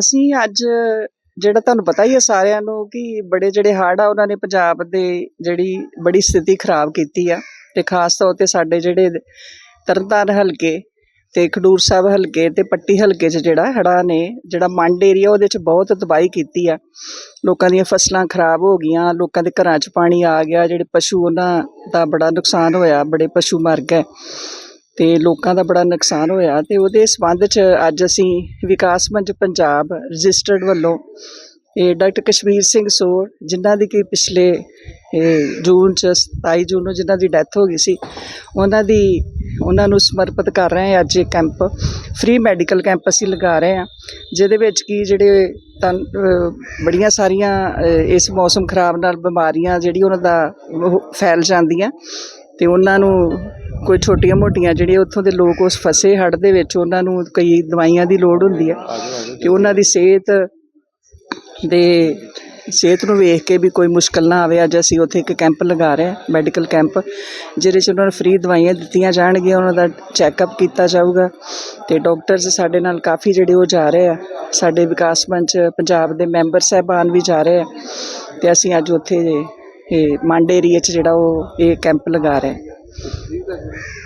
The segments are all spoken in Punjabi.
ਅਸੀਂ ਅੱਜ ਜਿਹੜਾ ਤੁਹਾਨੂੰ ਪਤਾ ਹੀ ਹੈ ਸਾਰਿਆਂ ਨੂੰ ਕਿ ਬੜੇ ਜਿਹੜੇ ਹੜ੍ਹ ਆ, ਉਹਨਾਂ ਨੇ ਪੰਜਾਬ ਦੇ ਜਿਹੜੀ ਬੜੀ ਸਥਿਤੀ ਖਰਾਬ ਕੀਤੀ ਆ ਤੇ ਖਾਸ ਤੌਰ ਤੇ ਸਾਡੇ ਜਿਹੜੇ ਤਰਨਤਾਰਨ ਹਲਕੇ ਤੇ ਖਡੂਰ ਸਾਹਿਬ ਹਲਕੇ ਤੇ ਪੱਟੀ ਹਲਕੇ 'ਚ ਜਿਹੜਾ ਹੜ੍ਹਾਂ ਨੇ, ਜਿਹੜਾ ਮੰਡ ਏਰੀਆ ਉਹਦੇ 'ਚ ਬਹੁਤ ਤਬਾਹੀ ਕੀਤੀ ਆ। ਲੋਕਾਂ ਦੀਆਂ ਫਸਲਾਂ ਖਰਾਬ ਹੋ ਗਈਆਂ, ਲੋਕਾਂ ਦੇ ਘਰਾਂ 'ਚ ਪਾਣੀ ਆ ਗਿਆ, ਜਿਹੜੇ ਪਸ਼ੂ ਉਹਨਾਂ ਦਾ ਬੜਾ ਨੁਕਸਾਨ ਹੋਇਆ, ਬੜੇ ਪਸ਼ੂ ਮਰ ਗਏ। ਤੇ ਲੋਕਾਂ ਦਾ ਬੜਾ ਨੁਕਸਾਨ ਹੋਇਆ ਤੇ ਉਹਦੇ ਸੰਬੰਧ 'ਚ ਅੱਜ ਅਸੀਂ ਵਿਕਾਸ ਮੰਚ ਪੰਜਾਬ ਰਜਿਸਟਰਡ ਵੱਲੋਂ, ਇਹ ਡਾਕਟਰ ਕਸ਼ਮੀਰ ਸਿੰਘ ਸੋਢ ਜਿਨ੍ਹਾਂ ਦੀ ਕਿ ਪਿਛਲੇ ਜੂਨ 'ਚ 27 ਜੂਨ ਨੂੰ ਜਿਨ੍ਹਾਂ ਦੀ ਡੈਥ ਹੋ ਗਈ ਸੀ, ਉਹਨਾਂ ਦੀ, ਉਹਨਾਂ ਨੂੰ ਸਮਰਪਿਤ ਕਰ ਰਹੇ ਹਾਂ ਅੱਜ ਇਹ ਕੈਂਪ। ਫ੍ਰੀ ਮੈਡੀਕਲ ਕੈਂਪ ਅਸੀਂ ਲਗਾ ਰਹੇ ਹਾਂ, ਜਿਹਦੇ ਵਿੱਚ ਕੀ ਜਿਹੜੇ ਤਨ ਬੜੀਆਂ ਸਾਰੀਆਂ ਇਸ ਮੌਸਮ ਖਰਾਬ ਨਾਲ ਬਿਮਾਰੀਆਂ ਜਿਹੜੀ ਉਹਨਾਂ ਦਾ ਫੈਲ ਜਾਂਦੀਆਂ। ਤੇ ਉਹਨਾਂ ਨੂੰ ਕੋਈ ਛੋਟੀਆਂ ਮੋਟੀਆਂ ਜਿਹੜੇ ਉੱਥੋਂ ਦੇ ਲੋਕ ਉਸ ਫਸੇ ਹੜ੍ਹ ਦੇ ਵਿੱਚ ਉਹਨਾਂ ਨੂੰ ਕਈ ਦਵਾਈਆਂ ਦੀ ਲੋੜ ਹੁੰਦੀ ਹੈ। ਤੇ ਉਹਨਾਂ ਦੀ ਸਿਹਤ ਦੇ, ਸਿਹਤ ਨੂੰ ਵੇਖ ਕੇ ਵੀ ਕੋਈ ਮੁਸ਼ਕਲ ਨਾ ਆਵੇ। ਅੱਜ ਅਸੀਂ ਉੱਥੇ ਇੱਕ ਕੈਂਪ ਲਗਾ ਰਹੇ ਹਾਂ, ਮੈਡੀਕਲ ਕੈਂਪ, ਜਿਹਦੇ 'ਚ ਉਹਨਾਂ ਨੂੰ ਫ੍ਰੀ ਦਵਾਈਆਂ ਦਿੱਤੀਆਂ ਜਾਣਗੀਆਂ, ਉਹਨਾਂ ਦਾ ਚੈੱਕਅਪ ਕੀਤਾ ਜਾਊਗਾ। ਤੇ ਡਾਕਟਰਸ ਸਾਡੇ ਨਾਲ ਕਾਫੀ ਜਿਹੜੇ ਉਹ ਜਾ ਰਹੇ ਆ। ਸਾਡੇ ਵਿਕਾਸ ਮੰਚ ਪੰਜਾਬ ਦੇ ਮੈਂਬਰ ਸਾਹਿਬਾਨ ਵੀ ਜਾ ਰਹੇ ਆ। ਤੇ ਅਸੀਂ ਅੱਜ ਉੱਥੇ ਇਹ ਮੰਡ ਏਰੀਆ 'ਚ ਜਿਹੜਾ ਉਹ ਇਹ ਕੈਂਪ ਲਗਾ ਰਿਹਾ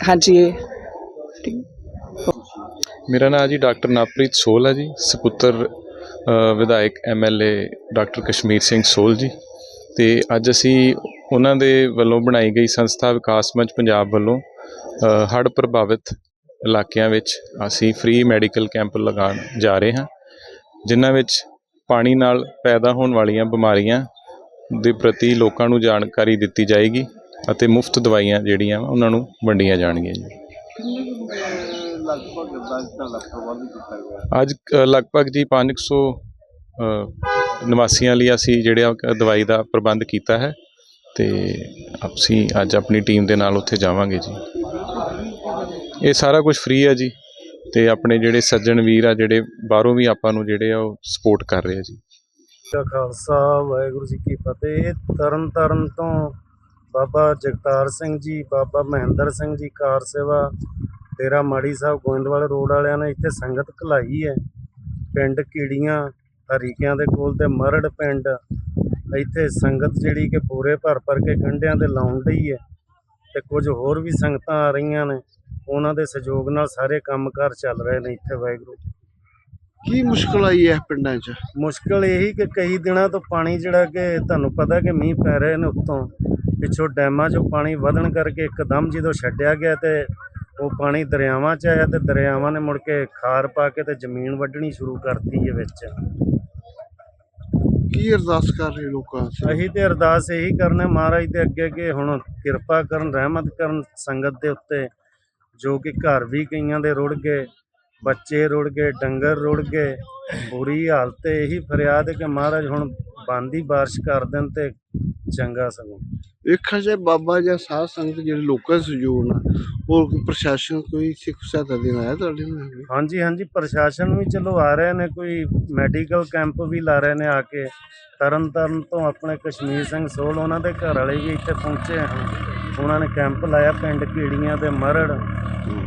ਹਾਂਜੀ ਇਹ ਮੇਰਾ ਨਾਮ ਜੀ ਡਾਕਟਰ ਨਵਪ੍ਰੀਤ ਸੋਲ ਹੈ ਜੀ ਸਪੁੱਤਰ ਅ, ਵਿਧਾਇਕ ਐਮਐਲਏ ਡਾਕਟਰ ਕਸ਼ਮੀਰ ਸਿੰਘ ਸੋਲ ਜੀ। ਤੇ ਅੱਜ ਅਸੀਂ ਉਹਨਾਂ ਦੇ ਵੱਲੋਂ ਬਣਾਈ ਗਈ ਸੰਸਥਾ ਵਿਕਾਸ ਮੰਚ ਪੰਜਾਬ ਵੱਲੋਂ ਹੜ੍ਹ ਪ੍ਰਭਾਵਿਤ ਇਲਾਕਿਆਂ ਵਿੱਚ ਅਸੀਂ ਫ੍ਰੀ ਮੈਡੀਕਲ ਕੈਂਪ ਲਗਾਉਣ ਜਾ ਰਹੇ ਹਾਂ ਜਿਨ੍ਹਾਂ ਵਿੱਚ ਪਾਣੀ ਨਾਲ ਪੈਦਾ ਹੋਣ ਵਾਲੀਆਂ ਬਿਮਾਰੀਆਂ ਦੇ ਪ੍ਰਤੀ ਲੋਕਾਂ ਨੂੰ ਜਾਣਕਾਰੀ ਦਿੱਤੀ ਜਾਏਗੀ ਅਤੇ ਮੁਫਤ ਦਵਾਈਆਂ ਜਿਹੜੀਆਂ ਉਹਨਾਂ ਨੂੰ ਵੰਡੀਆਂ ਜਾਣਗੀਆਂ ਜੀ। ਲਗਭਗ 10 ਦਾ ਲੱਖ ਪ੍ਰਬੰਧ ਕੀਤਾ ਗਿਆ? ਅੱਜ ਲਗਭਗ ਜੀ 500 ਅ, ਨਿਵਾਸੀਆਂ ਲਈ ਅਸੀਂ ਜਿਹੜਾ ਦਵਾਈ ਦਾ ਪ੍ਰਬੰਧ ਕੀਤਾ ਹੈ ਤੇ ਅਸੀਂ ਅੱਜ ਆਪਣੀ ਟੀਮ ਦੇ ਨਾਲ ਉੱਥੇ ਜਾਵਾਂਗੇ ਜੀ। ਇਹ ਸਾਰਾ ਕੁਝ ਫ੍ਰੀ ਹੈ ਜੀ ਤੇ ਆਪਣੇ ਜਿਹੜੇ ਸੱਜਣ ਵੀਰ ਆ ਜਿਹੜੇ ਬਾਹਰੋਂ ਵੀ ਆਪਾਂ ਨੂੰ ਜਿਹੜੇ ਆ ਉਹ ਸਪੋਰਟ ਕਰ ਰਹੇ ਆ ਜੀ। ਦਾ ਖਾਲਸਾ, ਵਾਹਿਗੁਰੂ ਜੀ ਕੀ ਫਤਿਹ। ਤਰਨ ਤਾਰਨ ਤੋਂ ਬਾਬਾ ਜਗਤਾਰ ਸਿੰਘ ਜੀ, ਬਾਬਾ ਮਹਿੰਦਰ ਸਿੰਘ ਜੀ ਕਾਰ ਸੇਵਾ, ਡੇਰਾ ਮਾੜੀ ਸਾਹਿਬ ਗੋਇੰਦਵਾਲ ਰੋਡ ਵਾਲਿਆਂ ਨੇ ਇੱਥੇ ਸੰਗਤ ਘਲਾਈ ਹੈ। ਪਿੰਡ ਕੀੜੀਆਂ ਹਰੀਕਿਆਂ ਦੇ ਕੋਲ ਤੇ ਮਰੜ ਪਿੰਡ, ਇੱਥੇ ਸੰਗਤ ਜਿਹੜੀ ਕਿ ਪੂਰੇ ਭਰ ਭਰ ਕੇ ਕੰਢਿਆਂ ਤੇ ਲਾਉਣ ਲਈ ਹੈ ਤੇ ਕੁਝ ਹੋਰ ਵੀ ਸੰਗਤਾਂ ਆ ਰਹੀਆਂ ਨੇ, ਉਹਨਾਂ ਦੇ ਸਹਿਯੋਗ ਨਾਲ ਸਾਰੇ ਕੰਮਕਾਰ ਚੱਲ ਰਹੇ ਨੇ ਇੱਥੇ, ਵਾਹਿਗੁਰੂ। ਕੀ ਮੁਸ਼ਕਲ ਆਈ ਹੈ ਪਿੰਡਾਂ 'ਚ? ਮੁਸ਼ਕਲ ਇਹੀ ਕਿ ਕਈ ਦਿਨਾਂ ਤੋਂ ਪਾਣੀ ਜਿਹੜਾ ਕਿ ਤੁਹਾਨੂੰ ਪਤਾ ਕਿ ਮੀਂਹ ਪੈ ਰਹੇ ਨੇ ਉੱਤੋਂ ਪਿੱਛੋਂ ਡੈਮਾਂ 'ਚੋਂ ਪਾਣੀ ਵਧਣ ਕਰਕੇ ਇੱਕਦਮ ਜਦੋਂ ਛੱਡਿਆ ਗਿਆ ਤੇ ਉਹ ਪਾਣੀ ਦਰਿਆਵਾਂ 'ਚ ਆਇਆ ਤੇ ਦਰਿਆਵਾਂ ਨੇ ਮੁੜ ਕੇ ਖਾਰ ਪਾ ਕੇ ਤੇ ਜ਼ਮੀਨ ਵੱਢਣੀ ਸ਼ੁਰੂ ਕਰਤੀ ਹੈ ਵਿੱਚ। ਕੀ ਅਰਦਾਸ ਕਰ ਰਹੇ ਲੋਕਾਂ ਸੇ ਅਸੀਂ ਤੇ ਅਰਦਾਸ ਇਹੀ ਕਰਨੇ ਮਹਾਰਾਜ ਦੇ ਅੱਗੇ ਕਿ ਹੁਣ ਕਿਰਪਾ ਕਰਨ ਰਹਿਮਤ ਕਰਨ ਸੰਗਤ ਦੇ ਉੱਤੇ ਜੋ ਕਿ ਘਰ ਵੀ ਕਈਆਂ ਦੇ ਰੁੜ ਗਏ ਬੱਚੇ ਰੁੜ ਗਏ ਡੰਗਰ ਰੁੜ ਗਏ। ਬੁਰੀ ਹਾਲਤ ਹੈ ਇਹੀ ਫਰਿਆਦ ਹੈ ਕਿ ਮਹਾਰਾਜ ਹੁਣ ਬੰਦੀ ਬਾਰਿਸ਼ ਕਰ ਦੇਣ ਤੇ ਚੰਗਾ ਸਗੋਂ। ਵੇਖਿਆ ਜਾਏ ਬਾਬਾ ਜਾਂ ਸਾਧ ਸੰਗਤ ਜਿਹੜੇ ਲੋਕਾਂ ਦੇ ਸਹਿਯੋਗ ਨਾਲ ਹੋਰ ਕੋਈ ਪ੍ਰਸ਼ਾਸਨ ਕੋਈ ਸਿੱਖ ਸਹਾਇਤਾ ਦੇਣ ਆਇਆ ਤੁਹਾਡੇ ਨਾਲ? ਹਾਂਜੀ ਹਾਂਜੀ ਪ੍ਰਸ਼ਾਸਨ ਵੀ ਚਲੋ ਆ ਰਹੇ ਨੇ ਕੋਈ ਮੈਡੀਕਲ ਕੈਂਪ ਵੀ ਲਾ ਰਹੇ ਨੇ ਆ ਕੇ। ਤਰਨ ਤਾਰਨ ਤੋਂ ਆਪਣੇ ਕਸ਼ਮੀਰ ਸਿੰਘ ਸੋਲ ਉਹਨਾਂ ਦੇ ਘਰ ਵਾਲੇ ਵੀ ਇੱਥੇ ਪਹੁੰਚੇ ਹਨ। ਉਹਨਾਂ ਨੇ ਕੈਂਪ ਲਾਇਆ ਪਿੰਡ ਕੀੜੀਆਂ ਤੇ ਮਰੜ।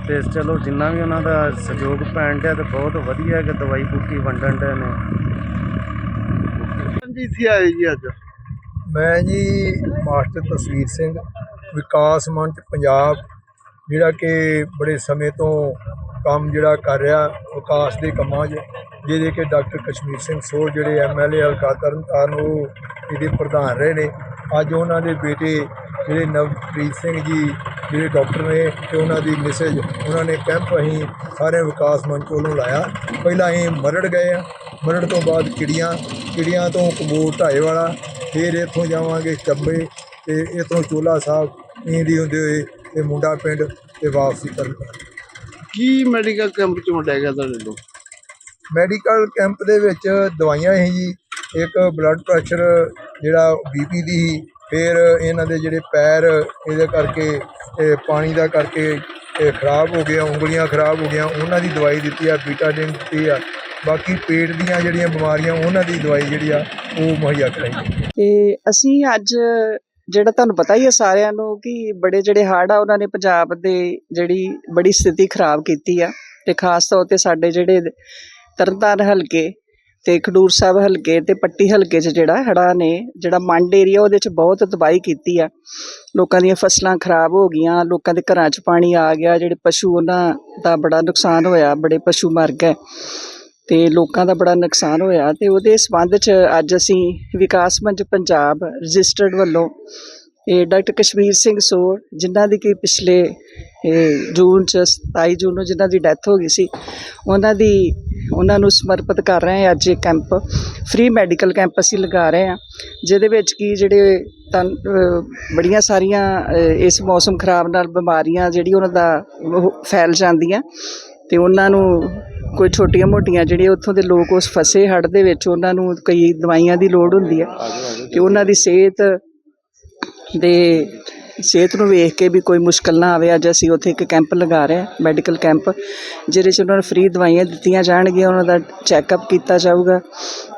ਤੇ ਚਲੋ ਜਿੰਨਾ ਵੀ ਉਹਨਾਂ ਦਾ ਸਹਿਯੋਗ ਪੈਣ ਡਿਆ ਤੇ ਬਹੁਤ ਵਧੀਆ ਕਿ ਦਵਾਈ ਬੂਟੀ ਵੰਡਣ ਦੇ ਨੇ। ਜੀ ਇੱਥੇ ਆਏ ਜੀ ਅੱਜ? ਮੈਂ ਜੀ ਮਾਸਟਰ ਤਸਵੀਰ ਸਿੰਘ ਵਿਕਾਸ ਮੰਚ ਪੰਜਾਬ ਜਿਹੜਾ ਕਿ ਬੜੇ ਸਮੇਂ ਤੋਂ ਕੰਮ ਜਿਹੜਾ ਕਰ ਰਿਹਾ ਵਿਕਾਸ ਦੇ ਕੰਮਾਂ 'ਚ ਜਿਹਦੇ ਕਿ ਡਾਕਟਰ ਕਸ਼ਮੀਰ ਸਿੰਘ ਸੋਲ ਜਿਹੜੇ ਐਮਐਲਏ ਹਲਕਾ ਤਰਨਤਾਰਨ ਉਹ ਇਹਦੇ ਪ੍ਰਧਾਨ ਰਹੇ ਨੇ। ਅੱਜ ਉਹਨਾਂ ਦੇ ਬੇਟੇ ਜਿਹੜੇ ਨਵਪ੍ਰੀਤ ਸਿੰਘ ਜੀ ਜਿਹੜੇ ਡਾਕਟਰ ਨੇ ਤੇ ਉਹਨਾਂ ਦੀ ਮਿਸੇਜ ਉਹਨਾਂ ਨੇ ਕੈਂਪ ਅਸੀਂ ਸਾਰੇ ਵਿਕਾਸ ਮੰਚ ਵੱਲੋਂ ਲਾਇਆ। ਪਹਿਲਾਂ ਅਸੀਂ ਮਰੜ ਗਏ ਆ ਮਰੜ ਤੋਂ ਬਾਅਦ ਕਿੜੀਆਂ ਕਿੜੀਆਂ ਤੋਂ ਕਬੂਰ ਢਾਏ ਵਾਲਾ ਫਿਰ ਇੱਥੋਂ ਜਾਵਾਂਗੇ ਚੱਬੇ ਤੇ ਇੱਥੋਂ ਚੋਲਾ ਸਾਹਿਬ ਇੰਦੀ ਹੁੰਦੇ ਹੋਏ ਤੇ ਮੁੰਡਾ ਪਿੰਡ ਤੇ ਵਾਪਸੀ ਕਰਨ। ਕੀ ਮੈਡੀਕਲ ਕੈਂਪ 'ਚ ਵੰਡਿਆ ਗਿਆ ਤੁਹਾਡੇ ਤੋਂ? ਮੈਡੀਕਲ ਕੈਂਪ ਦੇ ਵਿੱਚ ਦਵਾਈਆਂ ਸੀ ਜੀ। ਇੱਕ ਬਲੱਡ ਪ੍ਰੈਸ਼ਰ ਜਿਹੜਾ ਬੀਪੀ ਦੀ ਫਿਰ ਇਹਨਾਂ ਦੇ ਜਿਹੜੇ ਪੈਰ, ਇਹਦੇ ਕਰਕੇ ਪਾਣੀ ਦਾ ਕਰਕੇ ਖਰਾਬ ਹੋ ਗਿਆ, ਉਂਗਲੀਆਂ ਖਰਾਬ ਹੋ ਗਈਆਂ, ਉਹਨਾਂ ਦੀ ਦਵਾਈ ਦਿੱਤੀ ਆ ਬੀਟਾਡੀਨ ਦਿੱਤੀ ਆ। ਬਾਕੀ ਪੇਟ ਦੀਆਂ ਜਿਹੜੀਆਂ ਬਿਮਾਰੀਆਂ, ਉਹਨਾਂ ਦੀ ਦਵਾਈ ਜਿਹੜੀ ਆ, ਉਹ ਮੁਹੱਈਆ ਕਰਾਈ ਤੇ ਅਸੀਂ ਅੱਜ, ਜਿਹੜਾ ਤੁਹਾਨੂੰ ਪਤਾ ਹੀ ਹੈ ਸਾਰਿਆਂ ਨੂੰ ਕਿ ਬੜੇ ਜਿਹੜੇ ਹੜ੍ਹ ਆ, ਉਹਨਾਂ ਨੇ ਪੰਜਾਬ ਦੇ ਜਿਹੜੀ ਬੜੀ ਸਥਿਤੀ ਖਰਾਬ ਕੀਤੀ ਆ। ਤੇ ਖਾਸ ਤੌਰ ਤੇ ਸਾਡੇ ਜਿਹੜੇ ਤਰਨਤਾਰਨ ਹਲਕੇ ਤੇ ਖਡੂਰ ਸਾਹਿਬ ਹਲਕੇ ਤੇ ਪੱਟੀ ਹਲਕੇ 'ਚ ਜਿਹੜਾ ਹੜ੍ਹਾਂ ਨੇ, ਜਿਹੜਾ ਮੰਡ ਏਰੀਆ ਉਹਦੇ 'ਚ ਬਹੁਤ ਤਬਾਹੀ ਕੀਤੀ ਆ। ਲੋਕਾਂ ਦੀਆਂ ਫਸਲਾਂ ਖਰਾਬ ਹੋ ਗਈਆਂ, ਲੋਕਾਂ ਦੇ ਘਰਾਂ 'ਚ ਪਾਣੀ ਆ ਗਿਆ, ਜਿਹੜੇ ਪਸ਼ੂ ਉਹਨਾਂ ਦਾ ਬੜਾ ਨੁਕਸਾਨ ਹੋਇਆ, ਬੜੇ ਪਸ਼ੂ ਮਰ ਗਏ। ਤੇ ਲੋਕਾਂ ਦਾ ਬੜਾ ਨੁਕਸਾਨ ਹੋਇਆ ਤੇ ਉਹਦੇ ਸੰਬੰਧ 'ਚ ਅੱਜ ਅਸੀਂ ਵਿਕਾਸ ਮੰਚ ਪੰਜਾਬ ਰਜਿਸਟਰਡ ਵੱਲੋਂ ਇਹ ਡਾਕਟਰ ਕਸ਼ਮੀਰ ਸਿੰਘ ਸੋਢ, ਜਿਨ੍ਹਾਂ ਦੀ ਕਿ ਪਿਛਲੇ, ਇਹ ਜੂਨ 'ਚ 27 ਜੂਨ ਨੂੰ ਜਿਨ੍ਹਾਂ ਦੀ ਡੈਥ ਹੋ ਗਈ ਸੀ, ਉਹਨਾਂ ਦੀ ਉਹਨਾਂ ਨੂੰ ਸਮਰਪਿਤ ਕਰ ਰਹੇ ਹਾਂ ਅੱਜ ਇਹ ਕੈਂਪ। ਫ੍ਰੀ ਮੈਡੀਕਲ ਕੈਂਪ ਅਸੀਂ ਲਗਾ ਰਹੇ ਹਾਂ ਜਿਹਦੇ ਵਿੱਚ ਕੀ ਜਿਹੜੇ ਅ, ਬੜੀਆਂ ਸਾਰੀਆਂ ਇਸ ਮੌਸਮ ਖਰਾਬ ਨਾਲ ਬਿਮਾਰੀਆਂ ਜਿਹੜੀ ਉਹਨਾਂ ਦਾ ਫੈਲ ਜਾਂਦੀਆਂ ਤੇ ਉਹਨਾਂ ਨੂੰ ਕੋਈ ਛੋਟੀਆਂ ਮੋਟੀਆਂ ਜਿਹੜੇ ਉੱਥੋਂ ਦੇ ਲੋਕ ਉਸ ਫਸੇ ਹੜ੍ਹ ਦੇ ਵਿੱਚ ਉਹਨਾਂ ਨੂੰ ਕਈ ਦਵਾਈਆਂ ਦੀ ਲੋੜ ਹੁੰਦੀ ਹੈ ਕਿ ਉਹਨਾਂ ਦੀ ਸਿਹਤ ਦੇ ਸਿਹਤ ਨੂੰ ਵੇਖ ਕੇ ਵੀ ਕੋਈ ਮੁਸ਼ਕਲ ਨਾ ਆਵੇ, ਅੱਜ ਅਸੀਂ ਉੱਥੇ ਇੱਕ ਕੈਂਪ ਲਗਾ ਰਹੇ ਹਾਂ, ਮੈਡੀਕਲ ਕੈਂਪ, ਜਿਹਦੇ 'ਚ ਉਹਨਾਂ ਨੂੰ ਫ੍ਰੀ ਦਵਾਈਆਂ ਦਿੱਤੀਆਂ ਜਾਣਗੀਆਂ, ਉਹਨਾਂ ਦਾ ਚੈੱਕਅਪ ਕੀਤਾ ਜਾਊਗਾ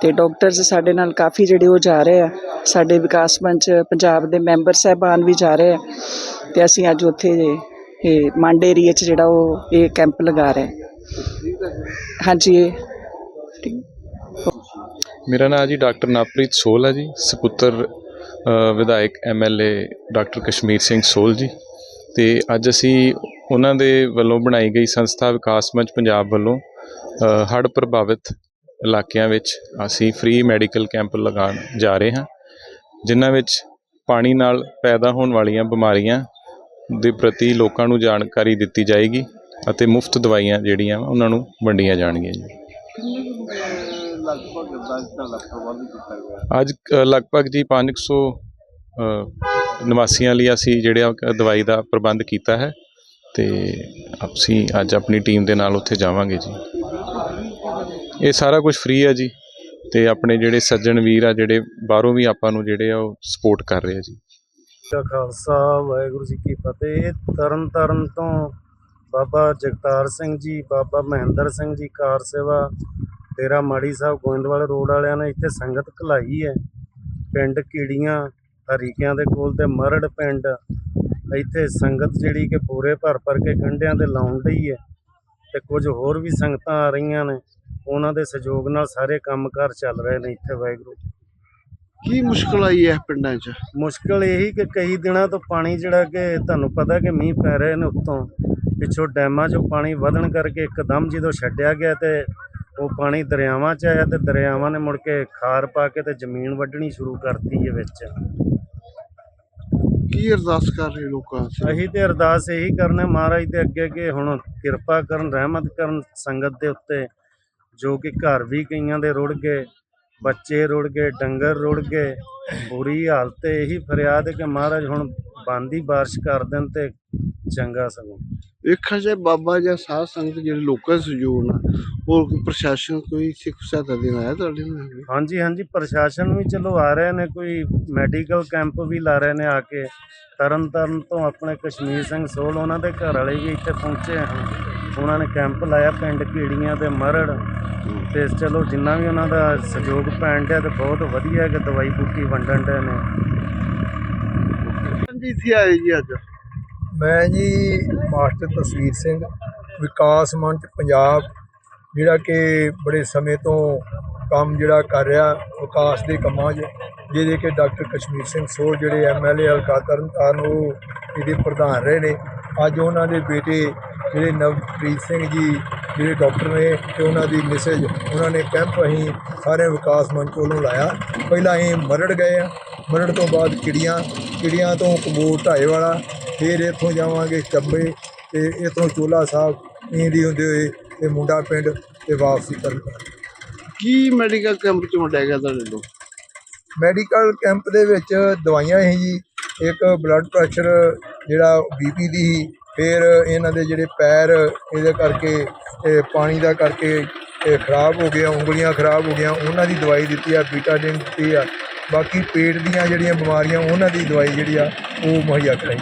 ਤੇ ਡਾਕਟਰਸ ਸਾਡੇ ਨਾਲ ਕਾਫੀ ਜਿਹੜੇ ਉਹ ਜਾ ਰਹੇ ਆ, ਸਾਡੇ ਵਿਕਾਸ ਮੰਚ ਪੰਜਾਬ ਦੇ ਮੈਂਬਰ ਸਾਹਿਬਾਨ ਵੀ ਜਾ ਰਹੇ ਆ ਤੇ ਅਸੀਂ ਅੱਜ ਉੱਥੇ ਇਹ ਮੰਡ ਏਰੀਏ 'ਚ ਜਿਹੜਾ ਉਹ, ਇਹ ਕੈਂਪ ਲਗਾ ਰਹੇ ਹਾਂਜੀ ਮੇਰਾ ਨਾਮ ਜੀ ਡਾਕਟਰ ਨਵਪ੍ਰੀਤ ਸੋਲ ਹੈ ਜੀ, ਸੁਪੁੱਤਰ ਵਿਧਾਇਕ ਐਮਐਲਏ ਡਾਕਟਰ ਕਸ਼ਮੀਰ ਸਿੰਘ ਸੋਲ ਜੀ। ਤੇ ਅੱਜ ਅਸੀਂ ਉਹਨਾਂ ਦੇ ਵੱਲੋਂ ਬਣਾਈ ਗਈ ਸੰਸਥਾ ਵਿਕਾਸ ਮੰਚ ਪੰਜਾਬ ਵੱਲੋਂ ਹੜ੍ਹ ਪ੍ਰਭਾਵਿਤ ਇਲਾਕਿਆਂ ਵਿੱਚ ਅਸੀਂ ਫ੍ਰੀ ਮੈਡੀਕਲ ਕੈਂਪ ਲਗਾਉਣ ਜਾ ਰਹੇ ਹਾਂ, ਜਿਨ੍ਹਾਂ ਵਿੱਚ ਪਾਣੀ ਨਾਲ ਪੈਦਾ ਹੋਣ ਵਾਲੀਆਂ ਬਿਮਾਰੀਆਂ ਦੇ ਪ੍ਰਤੀ ਲੋਕਾਂ ਨੂੰ ਜਾਣਕਾਰੀ ਦਿੱਤੀ ਜਾਏਗੀ ਅਤੇ ਮੁਫਤ ਦਵਾਈਆਂ ਜਿਹੜੀਆਂ ਉਹਨਾਂ ਨੂੰ ਵੰਡੀਆਂ ਜਾਣਗੀਆਂ ਜੀ। ਲਗਭਗ 10 ਲੱਖ ਪ੍ਰਬੰਧ ਕੀਤਾ ਗਿਆ। ਅੱਜ ਲਗਭਗ ਜੀ 500 ਅ, ਨਿਵਾਸੀਆਂ ਲਈ ਅਸੀਂ ਜਿਹੜਾ ਦਵਾਈ ਦਾ ਪ੍ਰਬੰਧ ਕੀਤਾ ਹੈ ਤੇ ਅਸੀਂ ਅੱਜ ਆਪਣੀ ਟੀਮ ਦੇ ਨਾਲ ਉੱਥੇ ਜਾਵਾਂਗੇ ਜੀ। ਇਹ ਸਾਰਾ ਕੁਝ ਫ੍ਰੀ ਹੈ ਜੀ ਤੇ ਆਪਣੇ ਜਿਹੜੇ ਸੱਜਣ ਵੀਰ ਆ ਜਿਹੜੇ ਬਾਹਰੋਂ ਵੀ ਆਪਾਂ ਨੂੰ ਜਿਹੜੇ ਆ ਉਹ ਸਪੋਰਟ ਕਰ ਰਹੇ ਆ ਜੀ। ਦਾ ਖਾਲਸਾ ਵਾਹਿਗੁਰੂ ਜੀ ਕੀ ਫਤਿਹ। ਤਰਨ ਤਾਰਨ ਤੋਂ ਬਾਬਾ ਜਗਤਾਰ ਸਿੰਘ ਜੀ ਬਾਬਾ ਮਹਿੰਦਰ ਸਿੰਘ ਜੀ ਕਾਰ ਸੇਵਾ ਡੇਰਾ ਮਾੜੀ ਸਾਹਿਬ ਗੋਇੰਦਵਾਲ ਰੋਡ ਵਾਲਿਆਂ ਨੇ ਇੱਥੇ ਸੰਗਤ ਘਲਾਈ ਹੈ। ਪਿੰਡ ਕੀੜੀਆਂ ਹਰੀਕਿਆਂ ਦੇ ਕੋਲ ਤੇ ਮਰੜ ਪਿੰਡ। ਇੱਥੇ ਸੰਗਤ ਜਿਹੜੀ ਕਿ ਪੂਰੇ ਭਰ ਭਰ ਕੇ ਕੰਢਿਆਂ ਤੇ ਲਾਉਣ ਡਈ ਹੈ ਤੇ ਕੁਝ ਹੋਰ ਵੀ ਸੰਗਤਾਂ ਆ ਰਹੀਆਂ ਨੇ। ਉਹਨਾਂ ਦੇ ਸਹਿਯੋਗ ਨਾਲ ਸਾਰੇ ਕੰਮਕਾਰ ਚੱਲ ਰਹੇ ਨੇ ਇੱਥੇ ਵਾਹਿਗੁਰੂ। ਕੀ ਮੁਸ਼ਕਲ ਆਈ ਹੈ ਪਿੰਡਾਂ 'ਚ? ਮੁਸ਼ਕਲ ਇਹੀ ਕਿ ਕਈ ਦਿਨਾਂ ਤੋਂ ਪਾਣੀ ਜਿਹੜਾ ਕਿ ਤੁਹਾਨੂੰ ਪਤਾ ਕਿ ਮੀਂਹ ਪੈ ਰਹੇ ਨੇ ਉੱਤੋਂ। ਪਿੱਛੋਂ ਡੈਮਾਂ 'ਚੋਂ ਪਾਣੀ ਵਧਣ ਕਰਕੇ ਇੱਕਦਮ ਜਦੋਂ ਛੱਡਿਆ ਗਿਆ ਤੇ ਉਹ ਪਾਣੀ ਦਰਿਆਵਾਂ 'ਚ ਆਇਆ ਤੇ ਦਰਿਆਵਾਂ ਨੇ ਮੁੜ ਕੇ ਖਾਰ ਪਾ ਕੇ ਤੇ ਜ਼ਮੀਨ ਵੱਢਣੀ ਸ਼ੁਰੂ ਕਰਤੀ ਹੈ ਵਿੱਚ। ਕੀ ਅਰਦਾਸ ਕਰ ਰਹੇ ਲੋਕਾਂ ਸੇ ਅਸੀਂ ਤੇ ਅਰਦਾਸ ਇਹੀ ਕਰਨੇ ਮਹਾਰਾਜ ਦੇ ਅੱਗੇ ਕਿ ਹੁਣ ਕਿਰਪਾ ਕਰਨ ਰਹਿਮਤ ਕਰਨ ਸੰਗਤ ਦੇ ਉੱਤੇ ਜੋ ਕਿ ਘਰ ਵੀ ਕਈਆਂ ਦੇ ਰੁੜ ਗਏ ਬੱਚੇ ਰੁੜ ਗਏ ਡੰਗਰ ਰੁੜ ਗਏ ਬੁਰੀ ਹਾਲਤ ਹੈ ਇਹੀ ਫਰਿਆਦ ਹੈ ਕਿ ਮਹਾਰਾਜ ਹੁਣ ਬੰਦੀ ਬਾਰਿਸ਼ ਕਰ ਦੇਣ ਤੇ ਚੰਗਾ ਸਗੋਂ। ਵੇਖਿਆ ਜਾਏ ਬਾਬਾ ਜਾਂ ਸਾਧ ਸੰਗਤ ਜਿਹੜੇ ਲੋਕਾਂ ਦਾ ਸਹਿਯੋਗ ਨਾਲ ਉਹ ਪ੍ਰਸ਼ਾਸਨ ਕੋਈ ਸਿੱਖ ਸਹਾਇਤਾ ਦੇਣ ਆਇਆ ਤੁਹਾਡੇ ਨਾਲ? ਹਾਂਜੀ ਹਾਂਜੀ ਪ੍ਰਸ਼ਾਸਨ ਵੀ ਚਲੋ ਆ ਰਹੇ ਨੇ ਕੋਈ ਮੈਡੀਕਲ ਕੈਂਪ ਵੀ ਲਾ ਰਹੇ ਨੇ ਆ ਕੇ। ਤਰਨ ਤਾਰਨ ਤੋਂ ਆਪਣੇ ਕਸ਼ਮੀਰ ਸਿੰਘ ਸੋਲ ਉਹਨਾਂ ਦੇ ਘਰ ਵਾਲੇ ਵੀ ਇੱਥੇ ਪਹੁੰਚੇ ਹਨ ਉਹਨਾਂ ਨੇ ਕੈਂਪ ਲਾਇਆ ਪਿੰਡ ਕੀੜੀਆਂ ਤੇ ਮਰੜ। ਤੇ ਚਲੋ ਜਿੰਨਾ ਵੀ ਉਹਨਾਂ ਦਾ ਸਹਿਯੋਗ ਪੈਣ ਡਿਆ ਤੇ ਬਹੁਤ ਵਧੀਆ ਕਿ ਦਵਾਈ ਬੂਟੀ ਵੰਡਣ ਦੇ ਨੇ। ਜੀ ਇੱਥੇ ਆਏ ਜੀ ਅੱਜ। ਮੈਂ ਜੀ ਮਾਸਟਰ ਤਸਵੀਰ ਸਿੰਘ, ਵਿਕਾਸ ਮੰਚ, ਪੰਜਾਬ, ਜਿਹੜਾ ਕਿ ਬੜੇ ਸਮੇਂ ਤੋਂ ਕੰਮ ਜਿਹੜਾ ਕਰ ਰਿਹਾ, ਵਿਕਾਸ ਦੇ ਕੰਮਾਂ 'ਚ, ਜਿਹਦੇ ਕਿ ਡਾਕਟਰ ਕਸ਼ਮੀਰ ਸਿੰਘ ਸੋਲ ਜਿਹੜੇ ਐਮਐਲਏ ਹਲਕਾ ਤਰਨਤਾਰਨ ਉਹ ਇਹਦੇ ਪ੍ਰਧਾਨ ਰਹੇ ਨੇ। ਅੱਜ ਉਹਨਾਂ ਦੇ ਬੇਟੇ ਜਿਹੜੇ ਨਵਪ੍ਰੀਤ ਸਿੰਘ ਜੀ, ਜਿਹੜੇ ਡਾਕਟਰ ਨੇ ਤੇ ਉਹਨਾਂ ਦੀ ਮਿਸੇਜ, ਉਹਨਾਂ ਨੇ ਕੈਂਪ ਅਸੀਂ ਸਾਰੇ ਵਿਕਾਸ ਮੰਚ ਵੱਲੋਂ ਲਾਇਆ। ਪਹਿਲਾਂ ਅਸੀਂ ਮਰੜ ਗਏ ਆ ਮਰੜ ਤੋਂ ਬਾਅਦ ਕਿੜੀਆਂ ਕਿੜੀਆਂ ਤੋਂ ਕਬੂਰ ਢਾਏ ਵਾਲਾ ਫਿਰ ਇੱਥੋਂ ਜਾਵਾਂਗੇ ਚੱਬੇ ਤੇ ਇੱਥੋਂ ਚੋਲਾ ਸਾਹਿਬ ਇੰਦੀ ਹੁੰਦੇ ਹੋਏ ਤੇ ਮੁੰਡਾ ਪਿੰਡ ਤੇ ਵਾਪਸੀ ਕਰਨ। ਕੀ ਮੈਡੀਕਲ ਕੈਂਪ ਚ ਵੰਡਿਆ ਗਿਆ ਤੁਹਾਡੇ ਲੋਕ ਮੈਡੀਕਲ ਕੈਂਪ ਦੇ ਵਿੱਚ ਦਵਾਈਆਂ ਸੀ ਜੀ ਇੱਕ ਬਲੱਡ ਪ੍ਰੈਸ਼ਰ ਜਿਹੜਾ ਬੀਪੀ ਦੀ ਸੀ ਫਿਰ ਇਹਨਾਂ ਦੇ ਜਿਹੜੇ ਪੈਰ ਇਹਦੇ ਕਰਕੇ ਪਾਣੀ ਦਾ ਕਰਕੇ ਖਰਾਬ ਹੋ ਗਿਆ ਉਂਗਲੀਆਂ ਖਰਾਬ ਹੋ ਗਈਆਂ ਉਹਨਾਂ ਦੀ ਦਵਾਈ ਦਿੱਤੀ ਆ ਬੀਟਾਡਿਨ ਦਿੱਤੀ ਆ। ਬਾਕੀ ਪੇਟ ਦੀਆਂ ਜਿਹੜੀਆਂ ਬਿਮਾਰੀਆਂ ਉਹਨਾਂ ਦੀ ਦਵਾਈ ਜਿਹੜੀ ਆ ਉਹ ਮੁਹੱਈਆ ਕਰਾਈ